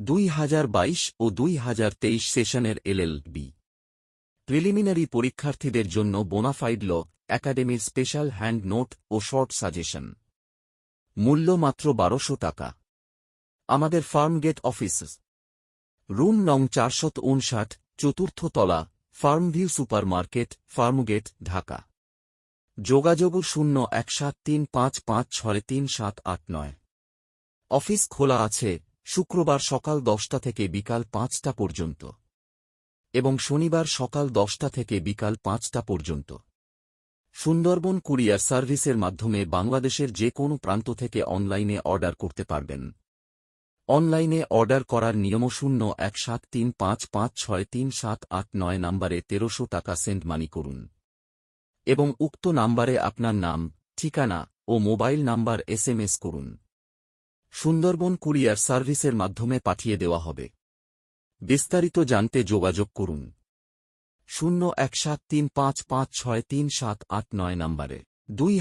দুই হাজার বাইশ ও দুই হাজার তেইশ সেশনের এলএলবি। প্রিলিমিনারি পরীক্ষার্থীদের জন্য বোনাফাইড ল, একাডেমির স্পেশাল হ্যান্ড নোট ও শর্ট সাজেশন। মূল্য মাত্র বারোশো টাকা। আমাদের ফার্মগেট অফিস রুম নং চারশত উনষাট চতুর্থ তলা, ফার্মভিউ সুপার মার্কেট ফার্মগেট, ঢাকা। যোগাযোগ শূন্য এক সাত তিন পাঁচ পাঁচ ছয় তিন সাত আট নয়। অফিস খোলা আছে শুক্রবার সকাল দশটা থেকে বিকাল পাঁচটা পর্যন্ত এবং শনিবার সকাল দশটা থেকে বিকাল পাঁচটা পর্যন্ত। সুন্দরবন কুরিয়ার সার্ভিসের মাধ্যমে বাংলাদেশের যে কোনো প্রান্ত থেকে অনলাইনে অর্ডার করতে পারবেন। অনলাইনে অর্ডার করার নিয়ম শূন্য এক সাত তিন পাঁচ পাঁচ ছয় তিন সাত আট নয় নম্বরে তেরোশো টাকা সেন্ড মানি করুন। এবং উক্ত নাম্বারে আপনার নাম, ঠিকানা ও মোবাইল নাম্বার এসএমএস করুন। সুন্দরবন কুরিয়ার সার্ভিসের মাধ্যমে পাঠিয়ে দেওয়া হবে। বিস্তারিত জানতে যোগাযোগ করুন। শূন্য এক সাত তিন পাঁচ পাঁচ ছয় তিন সাত আট নয় নম্বরে। দুই